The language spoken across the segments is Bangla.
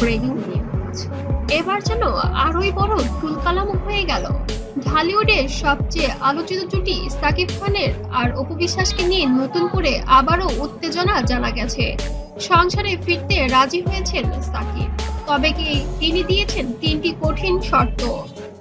ব্রেকিং নিউজ এবার যেন আরোই বড় তুলকালাম হয়ে গেল। ঢালিউডের সবচেয়ে আলোচিত জুটি সাকিব খানের আর অপু বিশ্বাসকে নিয়ে নতুন করে আবারও উত্তেজনা জানা গেছে। সংসারে ফিরতে রাজি হয়েছেন সাকিব। তবে কি তিনি দিয়েছেন তিনটি কঠিন শর্ত?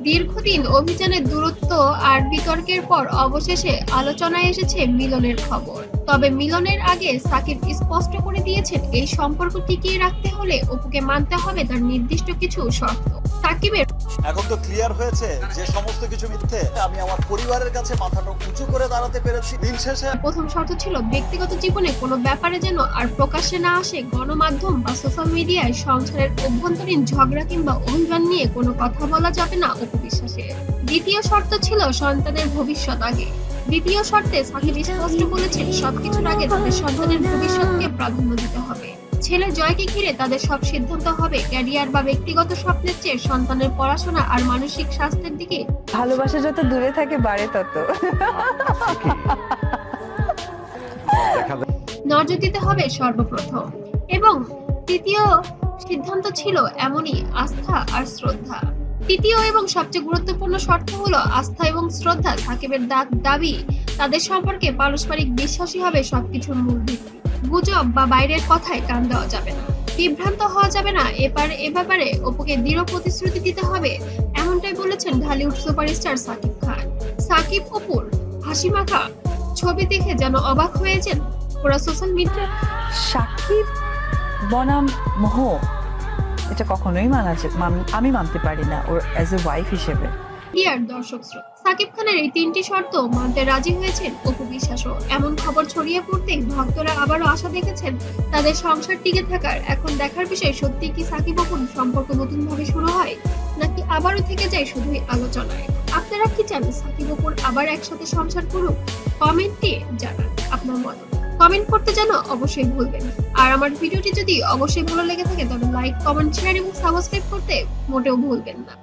দীর্ঘদিন অভিযানের দূরত্ব আর বিতর্কের পর অবশেষে আলোচনায় এসেছে মিলনের খবর। তবে মিলনের আগে সাকিব স্পষ্ট করে দিয়েছেন, এই সম্পর্ক টিকিয়ে রাখতে হলে অপুকে মানতে হবে তার নির্দিষ্ট কিছু শর্ত। সাকিবের এখন তো ক্লিয়ার হয়েছে যে সমস্ত কিছু মিথ্যে। আমি আমার পরিবারের কাছে মাথাটা উঁচু করে দাঁড়াতে পেরেছি। দিন শেষে প্রথম শর্ত ছিল, ব্যক্তিগত জীবনে কোনো ব্যাপারে যেন আর প্রকাশ্যে না আসে গণমাধ্যম বা সোশ্যাল মিডিয়ায় সংসারের অভ্যন্তরীণ ঝগড়া কিংবা অভিমান নিয়ে কোনো কথা বলা যাবে না অপু বিশ্বাসের দ্বিতীয় শর্ত ছিল সন্তানের ভবিষ্যৎ আগে। দ্বিতীয় শর্তে সাকিব স্পষ্ট বলেছেন, সবকিছুর আগে তাদের সন্তানের ভবিষ্যৎকে প্রাধান্য দিতে হবে। ছেলে জয়কে ঘিরে তাদের সব সিদ্ধান্ত হবে। ক্যারিয়ার বা ব্যক্তিগত স্বপ্নের চেয়ে সন্তানের পড়াশোনা আর মানসিক স্বাস্থ্যের দিকে। ভালোবাসা যত দূরে থাকে বাড়ে তত। নজর দিতে হবে সর্বপ্রথম। এবং তৃতীয় সিদ্ধান্ত ছিল এমনই আস্থা আর শ্রদ্ধা। তৃতীয় এবং সবচেয়ে গুরুত্বপূর্ণ শর্ত হলো আস্থা এবং শ্রদ্ধা। সাকিবের দাবি, তাদের সম্পর্কে পারস্পরিক বিশ্বাসী হবে সবকিছুর মূল ভিত্তি। গুজব বা বাইরের কথায় কান দেওয়া যাবে না। বিভ্রান্ত হওয়া যাবে না। এপারে এ ব্যাপারে অপুকে দৃঢ় প্রতিশ্রুতি দিতে হবে, এমনটাই বলেছেন ঢালিউড সুপারস্টার সাকিব খান। সাকিব অপুর হাসি মাখা ছবি দেখে যেন অবাক হয়েছেন ওরা সোশ্যাল মিডিয়া। সাকিব বনাম মোহ। এটা কখনোই মানা আমি মানতে পারি না, ওর অ্যাজ এ ওয়াইফ হিসেবে। ডিয়ার দর্শক শ্রোতা সাকিব খানের এই তিনটি শর্ত মানতে রাজি হয়েছেন অপু বিশ্বাসও। এমন খবর ছড়িয়ে পড়তেই ভক্তরা আবারও আশা দেখেছেন তাদের সংসার টিকে থাকার। এখন দেখার বিষয়, সত্যি কি সাকিব অপুর সম্পর্ক নতুন ভাবে শুরু হয়, নাকি আবারও থেকে যায় শুধুই আলোচনায়? আপনারা কি চান সাকিব অপুর আবার একসাথে সংসার করুক? কমেন্টে জানান আপনার মত কমেন্ট করতে যেন অবশ্যই ভুলবেন। আর আমার ভিডিওটি যদি অবশ্যই ভালো লেগে থাকে তবে লাইক কমেন্ট শেয়ার এবং সাবস্ক্রাইব করতে মোটেও ভুলবেন না